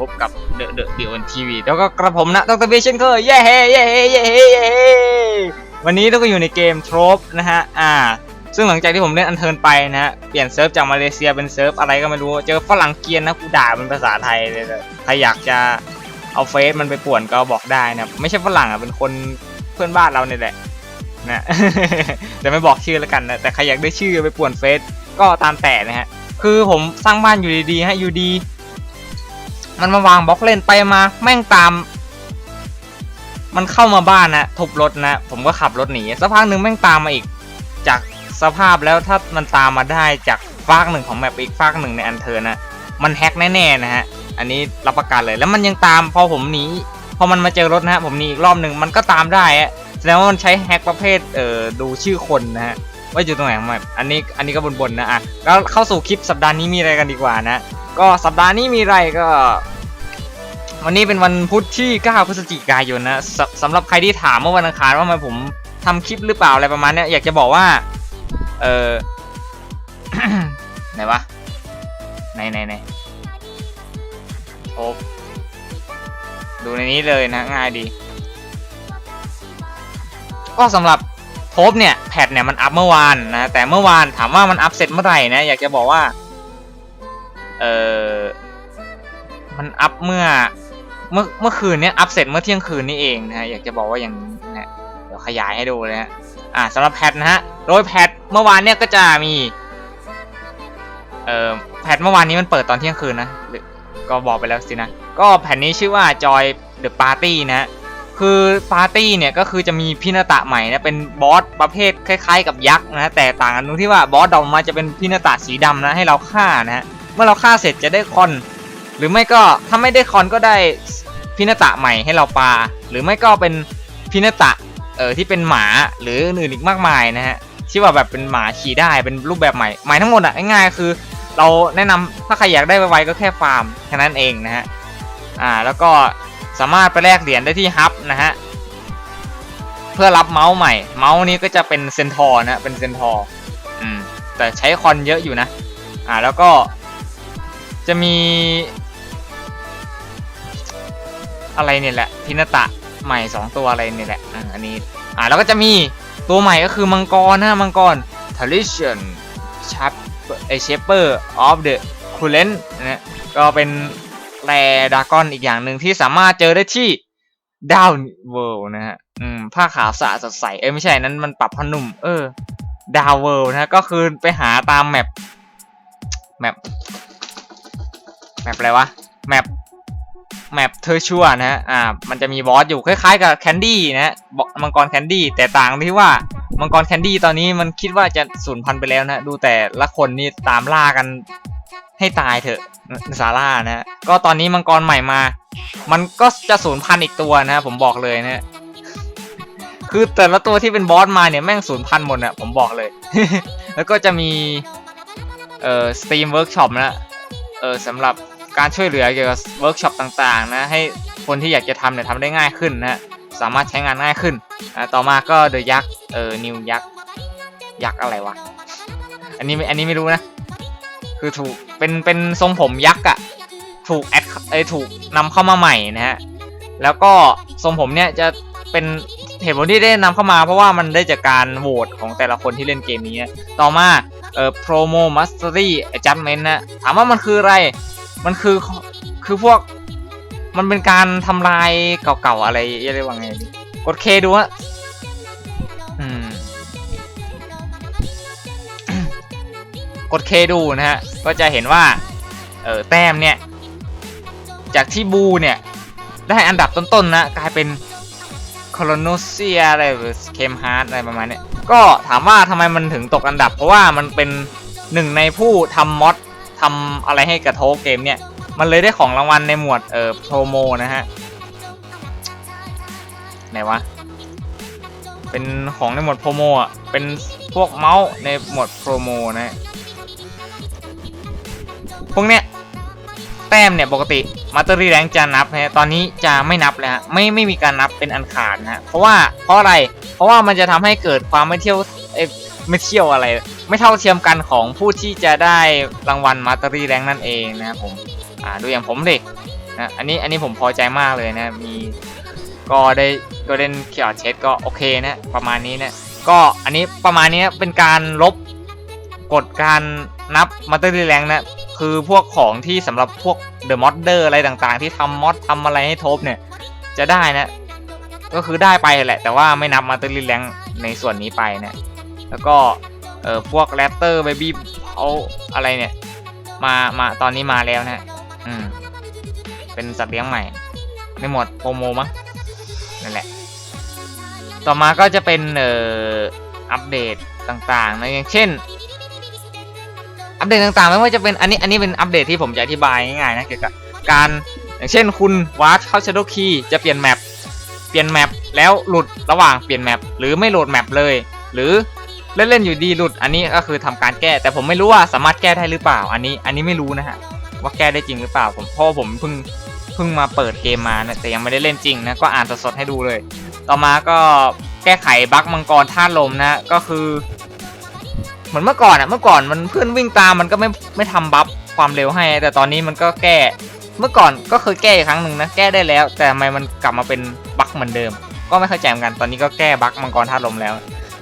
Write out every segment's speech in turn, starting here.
พบกับเดอะเดอะเดียวทีวีแล้วก็กระผมนะดรเบเชนเคอร์เย้เฮ้เย้เฮ้เย้เฮ้เย้เฮ้วันนี้เราก็อยู่ในเกมทรปนะฮะอ่า ซึ่งหลังจากที่ผมเล่นอันเทิร์นไปนะฮะเปลี่ยนเซิร์ฟจากมาเลเซียเป็นเซิร์ฟอะไรก็ไม่รู้เจอฝรั่งเกียนนะกูด่าเป็นภาษาไทยเลยใครอยากจะเอาเฟซมันไปป่วนก็บอกได้นะไม่ใช่ฝรั่งอะเป็นคนเพื่อนบ้านเราเนี่ยแหละนะแต่ไม่บอกชื่อแล้วกันนะแต่ใครอยากได้ชื่อไปป่วนเฟซก็ตามแต่นะฮะคือผมสร้างบ้านอยู่ดีๆฮะอยู่ดี มันมาวางบล็อกเล่นไปมา แม่งตาม มันเข้ามาบ้านนะทุบรถนะ ผมก็ขับรถหนีสักพักหนึ่งแม่งตามมาอีก จากสภาพแล้วถ้ามันตามมาได้จากฟากหนึ่งของแมปอีกฟากหนึ่งในอันเทอร์นะมันแฮกแน่ๆนะฮะอันนี้รับประกันเลยแล้วมันยังตามพอผมหนีพอมันมาเจอรถนะฮะผมหนีอีกรอบหนึ่งมันก็ตามได้อะแสดงว่ามันใช้แฮกประเภทเอ่อดูชื่อคนนะฮะว่าอยู่ตรงไหนของแมปอันนี้อันนี้ก็บนๆนะอะแล้วเข้าสู่คลิปสัปดาห์นี้มีอะไรกันดีกว่านะ ก็สัปดาห์นี้มีไรก็ วันนี้เป็นวันพุธที่ 9 พฤศจิกายนนะสสำหรับใครที่ถามเมื่อวันอังคารว่าทำไมผมทำคลิปหรือเปล่าอะไรประมาณเนี้ยอยากจะบอกว่า เออ ไหนวะไหนไหนไหนโอ้ดูในนี้เลยนะง่ายดี ก็สำหรับโทบเนี่ยแพทเนี่ยมันอัพเมื่อวานนะแต่เมื่อวานถามว่ามันอัพเสร็จเมื่อไหร่นะอยากจะบอกว่า เออมันอัพเมื่อเมื่อเมื่อคืนเนี้ยอัพเสร็จเมื่อเที่ยงคืนนี่เองนะฮะอยากจะบอกว่าอย่างนี้นะเดี๋ยวขยายให้ดูเลยฮะอ่าสำหรับแพทนะฮะโดยแพทเมื่อวานเนี่ยก็จะมีเอ่อแพทเมื่อวานนี้มันเปิดตอนเที่ยงคืนนะหรือก็บอกไปแล้วสินะ ก็แผ่นนี้ชื่อว่า Joy the Party นะฮะคือปาร์ตี้เนี่ยก็คือจะมีพินาตะใหม่นะ เป็นบอสประเภทคล้ายๆ กับยักษ์นะ แต่ต่างกันตรงที่ว่าบอสดอกมาจะเป็นพินาตะสีดำนะให้เราฆ่านะฮะ เมื่อเราฆ่าเสร็จจะได้คอน หรือไม่ก็ถ้าไม่ได้คอนก็ได้พินาตะใหม่ให้เราปาหรือไม่ก็เป็นพินาตะเออที่เป็นหมาหรืออื่นอีกมากมายนะฮะที่ว่าแบบเป็นหมาขี่ได้เป็นรูปแบบใหม่ใหม่ทั้งหมดอะง่ายๆคือ เราแนะนำถ้าใครอยากได้ไวๆก็แค่ฟาร์มแค่นั้นเองนะฮะอ่าแล้วก็สามารถไปแลกเหรียญได้ที่ฮับนะฮะเพื่อรับเมาส์ใหม่ เมาส์นี้ก็จะเป็นเซนทอร์นะเป็นเซนทอร์อืมแต่ใช้คอนเยอะอยู่นะอ่าแล้วก็ จะมี อะไรเนี่ยแหละพินาตะใหม่ 2 ตัวอะไรเนี่ยแหละอันนี้อ่าแล้วก็จะมีตัวใหม่ก็คือมังกรนะมังกร t a l i s i o n Chap ไอเชเปอร์ of the c u l e n นนะก็เป็นแรดากอนอีกอย่างหนึ่งที่สามารถเจอได้ที่ดาวเวิลด์นะฮะอืมผ้าขาวสะอาดสดใส เอ้ยไม่ใช่นั้นมันปรับพนุ่ม เออดาวเวิลด์นะก็คือไปหาตามแมปแมป แมปอะไรวะ แมป แมปเธอชัวนะฮะ อ่า มันจะมีบอสอยู่คล้ายๆกับแคนดี้นะฮะบอมังกรแคนดี้ แต่ต่างที่ว่า มังกรแคนดี้ตอนนี้มันคิดว่าจะสูญพันธุ์ไปแล้วนะ ดูแต่ละคนนี่ตามล่ากันให้ตายเถอะซาร่านะฮะก็ตอนนี้มังกรใหม่มา มันก็จะสูญพันธุ์อีกตัวนะผมบอกเลยนะ คือแต่ละตัวที่เป็นบอสมาเนี่ยแม่งสูญพันธุ์หมดนะผมบอกเลย แล้วก็จะมี เอ่อสตรีมเวิร์กช็อปนะ เออสำหรับ การช่วยเหลือเกี่ยวกับเวิร์กช็อปต่างๆนะให้คนที่อยากจะทำเนี่ยทำได้ง่ายขึ้นนะสามารถใช้งานง่ายขึ้นต่อมาก็เดอะยักษ์เออนิวยักษ์ยักษ์อะไรวะอันนี้ไม่อันนี้ไม่รู้นะ คือถูกเป็นเป็นทรงผมยักษ์อะถูกแอดเอ้ยถูกนำเข้ามาใหม่นะฮะแล้วก็ทรงผมเนี่ยจะเป็นเหตุผลที่ได้นำเข้ามา เพราะว่ามันได้จากการโหวตของแต่ละคนที่เล่นเกมนี้นะต่อมาเอ่อ promo mastery adjustment นะถามว่ามันคืออะไร มันคือคือพวกมันเป็นการทำลายเก่าๆอะไรเรียกว่าไง กดเคดูฮะอืมกดเคดูนะฮะ ก็จะเห็นว่า เออแต้มเนี่ย จากที่บูเนี่ย ได้อันดับต้นๆนะกลายเป็นคอ l โนเซียอะไรหรือเคมฮาร์ดอะไรประมาณนี้ก็ถามว่าทำไมมันถึงตกอันดับ เพราะว่ามันเป็นหนึ่งในผู้ทำมอด ทำอะไรให้กระโทกเกมเนี่ย มันเลยได้ของรางวัลในหมวดเอ่อโปรโมนะฮะไหนวะ เป็นของในหมวดโปรโมอะ เป็นพวกเมาส์ในหมวดโปรโมนะฮะพวกเนี้ยแต้มเนี่ยปกติมาตอรี่แรงจะนับนะฮะตอนนี้จะไม่นับแล้วฮะไม่ไม่มีการนับเป็นอันขาดนะฮะเพราะว่าเพราะอะไร เพราะว่ามันจะทำให้เกิดความไม่เที่ยว ไม่เที่ยวอะไร ไม่เท่าเทียมกันของผู้ที่จะได้รางวัลมาตอรี่แรงนั่นเองนะครับผมอ่าดูอย่างผมดินะอันนี้อันนี้ผมพอใจมากเลยนะมีก็ได้ก็เล่นเขียวเชดก็โอเคนะประมาณนี้นะก็อันนี้ประมาณนี้นะเป็นการลบกฎการนับมัตเตอร์แรงนะคือพวกของที่สำหรับพวกเดอะมอดเดอร์อะไรต่างๆ ที่ทำมอดทำอะไรให้ทบเนี่ยจะได้นะ ก็คือได้ไปแหละ แต่ว่าไม่นับมัตเตอร์แรงในส่วนนี้ไปนะ แล้วก็เออพวกแรปเตอร์เบบี้เขาอะไรเนี่ย มามาตอนนี้มาแล้วนะอืมเป็นสัตว์เลี้ยงใหม่ไม่หมดโปรโมมั้งนั่นแหละ ต่อมาก็จะเป็นเอ่ออัปเดตต่างๆนะอย่างเช่นอัปเดตต่างๆไม่ว่าจะเป็นอันนี้อันนี้เป็นอัปเดตที่ผมจะอธิบายง่ายๆนะเกี่ยวกับการอย่างเช่นคุณวาร์ดเข้า Shadow Key จะเปลี่ยนแมปเปลี่ยนแมปแล้วหลุดระหว่างเปลี่ยนแมปหรือไม่โหลดแมปเลย หรือ เล่นๆอยู่ดีหลุด อันนี้ก็คือทำการแก้ แต่ผมไม่รู้ว่าสามารถแก้ได้หรือเปล่า อันนี้ อันนี้ไม่รู้นะฮะ ว่าแก้ได้จริงหรือเปล่า ผมเพราะว่าผมเพิ่งเพิ่งมาเปิดเกมมานะแต่ยังไม่ได้เล่นจริงนะ ก็อ่านสดๆให้ดูเลย ต่อมาก็แก้ไขบั๊กมังกรท่าลมนะ ก็คือ เหมือนเมื่อก่อนอะเมื่อก่อนมันเพื่อนวิ่งตามมันก็ไม่ไม่ทำบัฟความเร็วให้ แต่ตอนนี้มันก็แก้ เมื่อก่อนก็เคยแก้อีกครั้งหนึ่งนะ แก้ได้แล้ว แต่ทำไมมันกลับมาเป็นบั๊กเหมือนเดิม ก็ไม่เข้าใจเหมือนกัน ตอนนี้ก็แก้บั๊กมังกรท่าลมแล้ว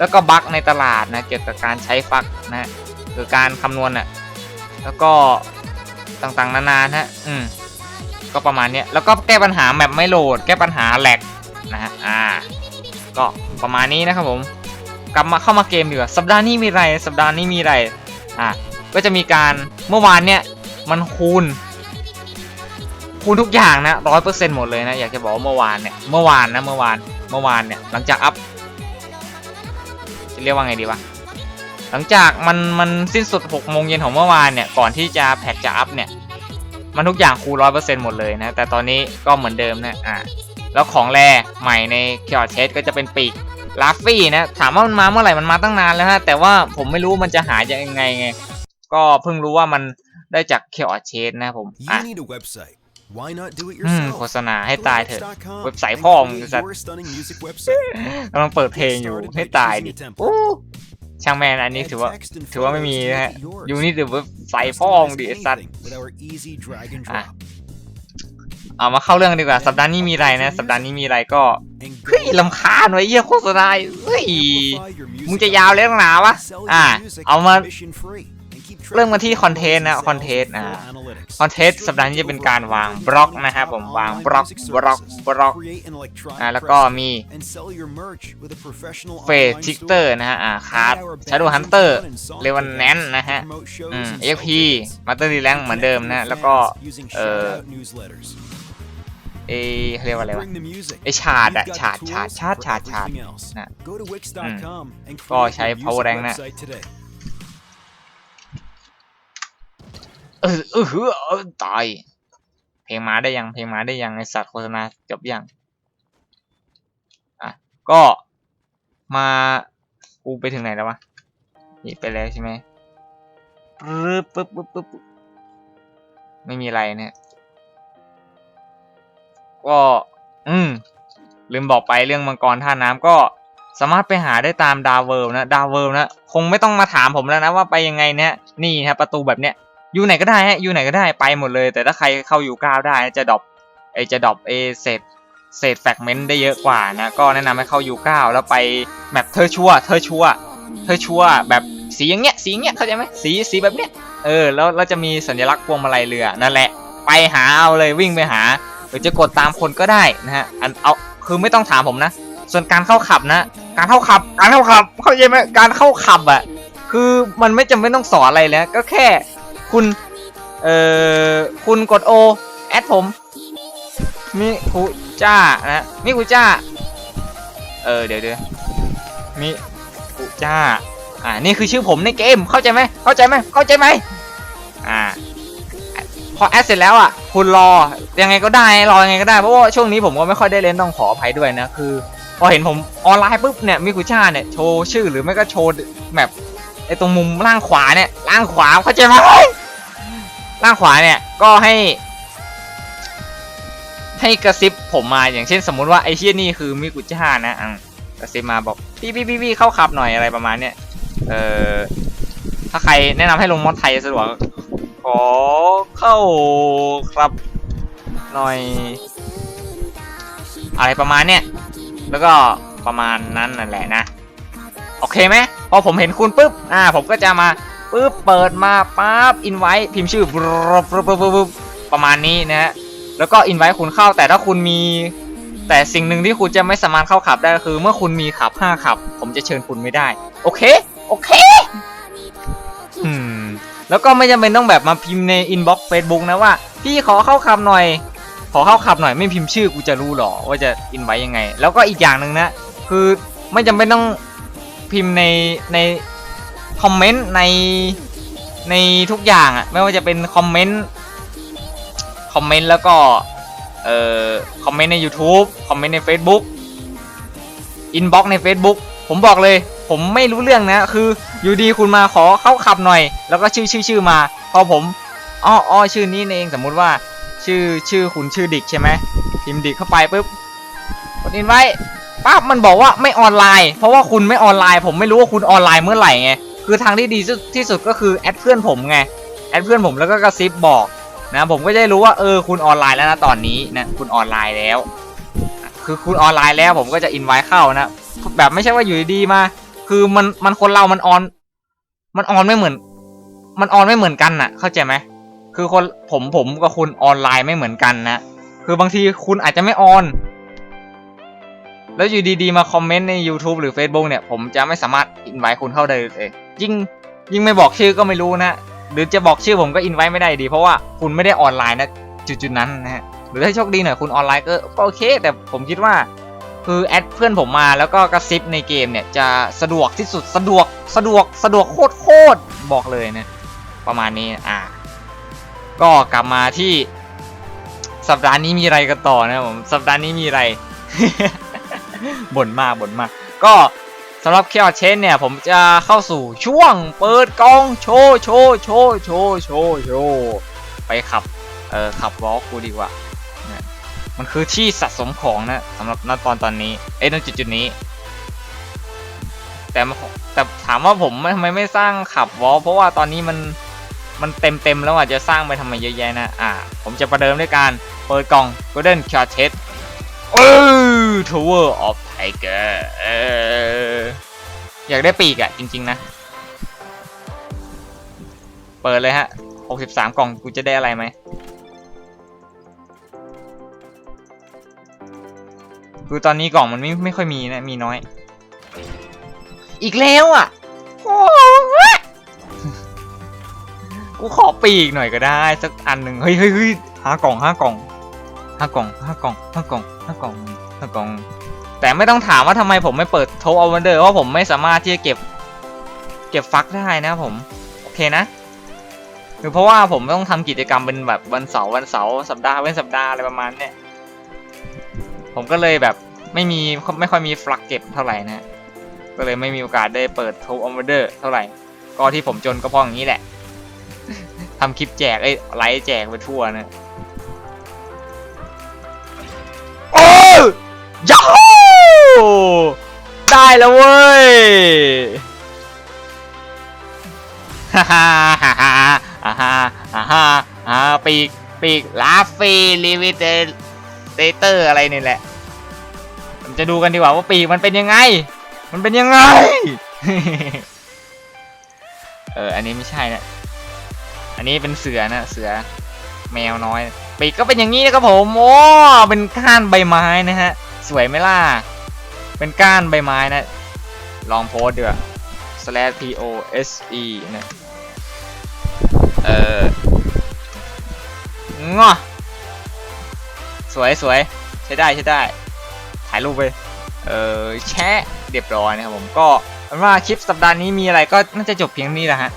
แล้วก็บั๊กในตลาดนะเกี่ยวกับการใช้ฟักนะคือการคำนวณอะแล้วก็ต่างๆนานานฮะอืมก็ประมาณนี้แล้วก็แก้ปัญหาแมปไม่โหลด แก้ปัญหาแหลกนะฮะอ่า ก็ประมาณนี้นะครับผมกลับมาเข้ามาเกมดีกว่าสัปดาห์นี้มีอะไร สัปดาห์นี้มีอะไรอะก็จะมีการเมื่อวานเนี่ยมันคูณ คูณทุกอย่างนะร้อยเปอร์เซ็นต์หมดเลยนะ อยากจะบอกเมื่อวานเนี่ยเมื่อวานนะเมื่อวานเมื่อวานเนี่ยหลังจากอัพ เรียกว่าไงดีวะหลังจากมันมันสิ้นสุดหกโมงเย็นของเมื่อวานเนี่ยก่อนที่จะแพ็กจะอัพเนี่ยมันทุกอย่างคูร้อยเปอร์เซ็นต์หมดเลยนะแต่ตอนนี้ก็เหมือนเดิมนะอะแล้วของแร่ใหม่ในเคียร์เชสก็จะเป็นปีกลาฟฟี่นะถามว่ามันมาเมื่อไหร่มันมาตั้งนานแล้วฮะแต่ว่าผมไม่รู้มันจะหายยังไงไง ก็เพิ่งรู้ว่ามันได้จากเคียวเชสนะผมอะ You need a website. Why not do it อืม yourself? โฆษณาให้ Go ตาย to เถอะ Wix.com เว็บไซต์ and พ่อมึง create สัตว์ your stunning music website. กำลังเปิดเพลงอยู่ให้ตายดิโอ้ช่างแมนอันนี้ Add ถือว่า text and ถือว่าไม่มี photos to นะฮะ make it yours. ยูนี่ถือว่าใส่พ่อมึงดิไอ้สัตว์ Anything with our easy drag and อะ drop. เอามาเข้าเรื่องดีกว่า สัปดาห์นี้มีอะไรนะ สัปดาห์นี้มีอะไรก็ And go เฮ้ยลำคาญไว้เยี่ยโฆษณาเฮ้ย amplify your มึง music จะยาวเรื่องหนาวะ Sell อะ your music เอามา commission free and keep track เริ่มกันที่ of คอนเทนต์นะ sales คอนเทนต์ and อ่า analytics. คอนเทนต์สัปดาห์นี้จะเป็นการวางบล็อกนะครับผมวางบล็อกบล็อกบล็อก Create an electronic อ่าแล้วก็ presence มี and sell your merch with a professional เฟส online ทิกเตอ store. ร์นะฮะอ่าคาร์ด Buy our ชาโด badges ฮันเตอร์ and software เลวันแนน packages นะฮะ to promote shows อืม and เอ็ก sell พี tickets. มาสเตอร์ดีแลงเหมือนเดิมนะแล้วก็ Using เอ่อ shout-out newsletters. เอเขาเรียกว่าอะไรวะ Bring the music. ไอชาดอะ We've got ชาด the ชาด tools ชาด for ชาดชาด everything else. นะ Go to wix.com and ก็ create ใช้ your music power rank นะ website today. เออเออเออเออตายเพลงมาได้ยังเพลงมาได้ยังไอสัตว์โฆษณาจบยังอะก็มากูไปถึงไหนแล้ววะนี่ไปแล้วใช่ไหมปึ๊บปึ๊บปึ๊บปึ๊บปึ๊บไม่มีอะไรเนี่ยก็อืมลืมบอกไปเรื่องมังกรท่าน้ำก็สามารถไปหาได้ตามดาวเวิลด์นะดาวเวิลด์นะคงไม่ต้องมาถามผมแล้วนะว่าไปยังไงเนี่ยนี่ครับประตูแบบเนี้ย อยู่ไหนก็ได้ฮะอยู่ไหนก็ได้ไปหมดเลย แต่ถ้าใครเข้าอยู่ก้าวได้จะดรอปไอจะดรอปเอเศษเศษแฟกเมนต์ได้เยอะกว่านะก็แนะนำให้เข้าอยู่ก้าวแล้วไปแบบเธอชัวเธอชัวเธอชัวแบบสีอย่างเงี้ยสีอย่างเงี้ยเข้าใจไหมสีสีแบบเนี้ยเออแล้วเราจะมีสัญลักษณ์พวงมาลัยเรือนั่นแหละ ไปหาเอาเลยวิ่งไปหา หรือจะกดตามคนก็ได้นะฮะอันเอาคือไม่ต้องถามผมนะ ส่วนการเข้าขับนะ การเข้าขับ การเข้าขับเข้าใจไหมการเข้าขับอะ่ะคือมันไม่จำเป็นต้องสอนอะไรแล้วก็แค่ คุณ เอ่อ คุณกดโอ แอดผม มิคุจ้า นะ มิคุจ้า เออ เดี๋ยวเดี๋ยวมิคุจ้า อ่า นี่คือชื่อผมในเกม เข้าใจไหม เข้าใจไหม เข้าใจไหม อ่า พอแอดเสร็จแล้วอะ คุณรอ ยังไงก็ได้ รอยังไงก็ได้ เพราะว่าช่วงนี้ผมก็ไม่ค่อยได้เล่นต้องขออภัยด้วยนะ คือ พอเห็นผมออนไลน์ปุ๊บเนี่ย มิคุจ้าเนี่ย โชว์ชื่อหรือไม่ก็โชว์แบบไอ้ตรงมุมล่างขวาเนี่ยล่างขวาเข้าใจไหม ล่างขวาเนี่ยก็ให้ ให้กระซิบผมมาอย่างเช่น สมมุติว่าไอเชี่ยนี่คือมิกุจ้านะอะกระซิบมาบอกพี่พี่พี่พี่เข้าขับหน่อยอะไรประมาณเนี้ยเออถ้าใครแนะนำให้ลงมอดไทยสะดวกขอเข้าครับหน่อย อะไรประมาณเนี้ยแล้วก็ประมาณนั้นนั่นแหละนะ โอเคไหมพอผมเห็นคุณปุ๊บอ่าผมก็จะมา ปุ๊บเปิดมาปั๊บอินไว้พิมพ์ชื่อปุ๊บปุ๊บประมาณนี้นะฮะแล้วก็อินไว้คุณเข้าแต่ถ้าคุณมี แต่สิ่งหนึ่งที่คุณจะไม่สามารถเข้าขับได้คือ เมื่อคุณมีขับ5ขับ ผมจะเชิญคุณไม่ได้ โอเค โอเคอืมแล้วก็ไม่จำเป็นต้องแบบมาพิมพ์ในอินบ็อกซ์เฟซบุ๊กนะว่า พี่ขอเข้าขับหน่อย ขอเข้าขับหน่อยไม่พิมพ์ชื่อกูจะรู้หรอว่าจะอินไว้ยังไง แล้วก็อีกอย่างหนึ่งนะ คือไม่จำเป็นต้องพิมพ์ในใน คอมเมนต์ในในทุกอย่างอะไม่ว่าจะเป็นคอมเมนต์คอมเมนต์แล้วก็เอ่อคอมเมนต์ใน YouTube คอมเมนต์ใน Facebook อินบ็อกใน Facebook ผมบอกเลย ผมไม่รู้เรื่องนะ คืออยู่ดีคุณมาขอเข้าขับหน่อย แล้วก็ชื่อชื่อชื่อมา พอผมอ้ออ้อชื่อนี้เองสมมุติว่า ชื่อชื่อคุณชื่อดิกใช่ไหมพิมพ์ดิกเข้าไปปุ๊บกดอินไว้ปั๊บมันบอกว่าไม่ออนไลน์ เพราะว่าคุณไม่ออนไลน์ ผมไม่รู้ว่าคุณออนไลน์เมื่อไหร่ไง คือทางที่ดีที่สุดก็คือแอดเพื่อนผมไงแอดเพื่อนผมแล้วก็กระซิบบอกนะผมก็จะได้รู้ว่าเออคุณออนไลน์แล้วนะตอนนี้นะคุณออนไลน์แล้ว คือคุณออนไลน์แล้วผมก็จะอินไว้เข้านะแบบไม่ใช่ว่าอยู่ดีๆมา คือมันมันคนเรามันออน มันออนไม่เหมือน มันออนไม่เหมือนกันน่ะ เข้าใจไหมคือคนผมผมกับคุณออนไลน์ไม่เหมือนกันนะคือบางทีคุณอาจจะไม่ออน แล้วอยู่ดีๆมาคอมเมนต์ใน YouTube หรือ Facebook เนี่ย ผมจะไม่สามารถอินไว้คุณเข้าได้เลยยิ่งยิ่งไม่บอกชื่อก็ไม่รู้นะหรือจะบอกชื่อผมก็อินไว้ไม่ได้ดี เพราะว่าคุณไม่ได้ออนไลน์นะจุดๆนั้นนะฮะหรือถ้าโชคดีหน่อยคุณออนไลน์ก็ก็โอเค แต่ผมคิดว่า คือแอดเพื่อนผมมาแล้วก็กระซิบในเกมเนี่ย จะสะดวกที่สุดสะดวกสะดวกสะดวกโคตรโคตรบอกเลยนะประมาณนี้อ่า ก็กลับมาที่สัปดาห์นี้มีอะไรกันต่อนะผมสัปดาห์นี้มีอะไร บ่นมากบ่นมาก ก็สำหรับเคียวเชนเนี่ย ผมจะเข้าสู่ช่วงเปิดกล้องโชว์โชว์โชว์โชว์โชว์โชว์ไปขับ เออขับวอล์กกูดีกว่า มันคือที่สะสมของนะสำหรับณตอนตอนนี้ เอ้ยณจุดจุดนี้ แต่แต่ถามว่าผมทำไมไม่สร้างขับวอลเพราะว่าตอนนี้มันมันเต็มเต็มแล้วอะจะสร้างไปทำไมเยอะแยะนะ อ่า ผมจะประเดิมด้วยการเปิดกล่อง Golden c a r t e t เออ Tower of Tiger เอออยากได้ปีกอะจริง ๆ นะ เปิดเลยฮะ 63 กล่องกูจะได้อะไรไหมคือตอนนี้กล่องมันไม่ไม่ค่อยมีนะ มีน้อย อีกแล้วอะโอ้กูขอปีกหน่อยก็ได้ สักอันหนึ่งเฮ้ยเฮ้ยเฮ้ยห้ากล่องห้ากล่องห้ากล่องห้ากล่องห้ากล่อง้ากล่องห้ากล่อง แต่ไม่ต้องถามว่าทำไมผมไม่เปิดโทอวันเดอร์เพราะผมไม่สามารถที่จะเก็บ เก็บฟักได้นะผม โอเคนะหรือเพราะว่าผมต้องทำกิจกรรมเป็นแบบวันเสาร์วันเสาร์สัปดาห์เว้นสัปดาห์อะไรประมาณเนี้ยผมก็เลยแบบไม่มีไม่ค่อยมีฟลักเก็บเท่าไหร่นะ ก็เลยไม่มีโอกาสได้เปิดโทออมเดอร์เท่าไหร่ ก็ที่ผมจนก็เพราะอย่างนี้แหละทำคลิปแจกไอ้ไลฟ์แจกไปทั่วนะ ยัาฮูได้แล้วเว้ยฮ่าฮ่าฮ่าฮ่าฮ่าฮ่าฮ่าปีกปีกลาฟีลิมิเตเตอร์อะไรนี่แหละผมจะดูกันดีกว่าว่าปีกมันเป็นยังไง มันเป็นยังไง เออ อันนี้ไม่ใช่นะ อันนี้เป็นเสือนะ เสือแมวน้อย ปีกก็เป็นอย่างนี้นะครับผม โอ้ เป็นก้านใบไม้นะฮะ สวยไหมล่ะ เป็นก้านใบไม้นะ ลองโพสดีกว่า slash p o s e นะเอองอสวยสวยใช้ได้ใช้ได้ ถ่ายรูปไป เออแชะเรียบร้อยนะครับผมก็เป็นว่าคลิปสัปดาห์นี้มีอะไรก็น่าจะจบเพียงนี้แหละฮะ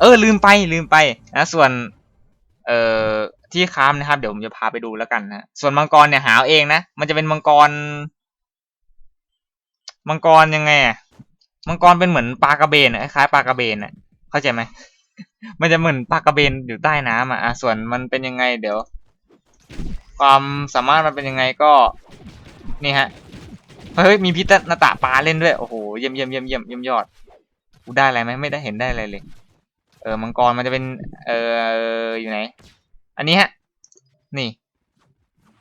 เออลืมไปลืมไปนะส่วน เอ่อ ที่ค้ามนะครับ เดี๋ยวผมจะพาไปดูแล้วกันนะส่วนมังกรเนี่ยหาเองนะมันจะเป็นมังกร มังกรยังไงอะมังกรเป็นเหมือนปลากระเบนอะคล้ายปลากระเบนอะเข้าใจไหมมันจะเหมือนปลากระเบนอยู่ใต้น้ำอะอะส่วนมันเป็นยังไง เดี๋ยว ความสามารถมันเป็นยังไงก็ นี่ฮะเฮ้ยมีพิษนาตะปลาเล่นด้วยโอ้โหเยี่ยมเยี่ยมเยี่ยมเยี่ยมเยี่ยมยอดกูได้อะไรไหมไม่ได้เห็นได้อะไรเลย เออมังกรมันจะเป็น เอออยู่ไหน อันนี้ฮะ นี่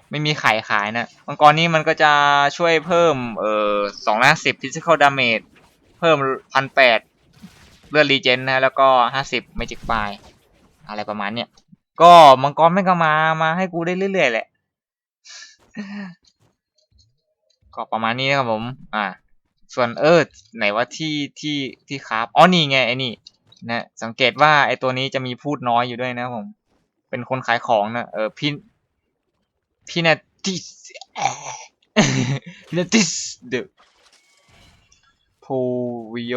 ไม่มีไข่ขายนะมังกรนี้มันก็จะช่วยเพิ่ม เอ่อสองร้อยสิบ physical damage เพิ่มพันแปดเลือดรีเจนนะ แล้วก็ห้าสิบ magic b y อะไรประมาณเนี้ยก็มังกรไม่ก็มา มาให้กูได้เรื่อยๆแหละ ก็ประมาณนี้นะครับผม อ่า ส่วนเออไหนว่าที่ที่ที่คราฟอ๋อนี่ไงไอ้นี่นะสังเกตว่าไอ้ตัวนี้จะมีพูดน้อยอยู่ด้วยนะครับผม เป็นคนขายของนะเออพี่พี่นาติสพี่นาติสเดอะโพวิโอ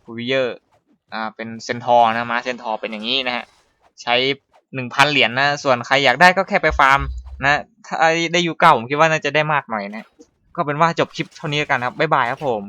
โพวิเออร์อ่าเป็นเซนทอร์นะมาเซนทอร์เป็นอย่างนี้นะฮะใช้หนึ่งพันเหรียญนะส่วนใครอยากได้ก็แค่ไปฟาร์มนะถ้าได้อยู่เก่าผมคิดว่าน่าจะได้มากหน่อยนะ ก็เป็นว่าจบคลิปเท่านี้แล้วกันครับบ๊ายบายครับผม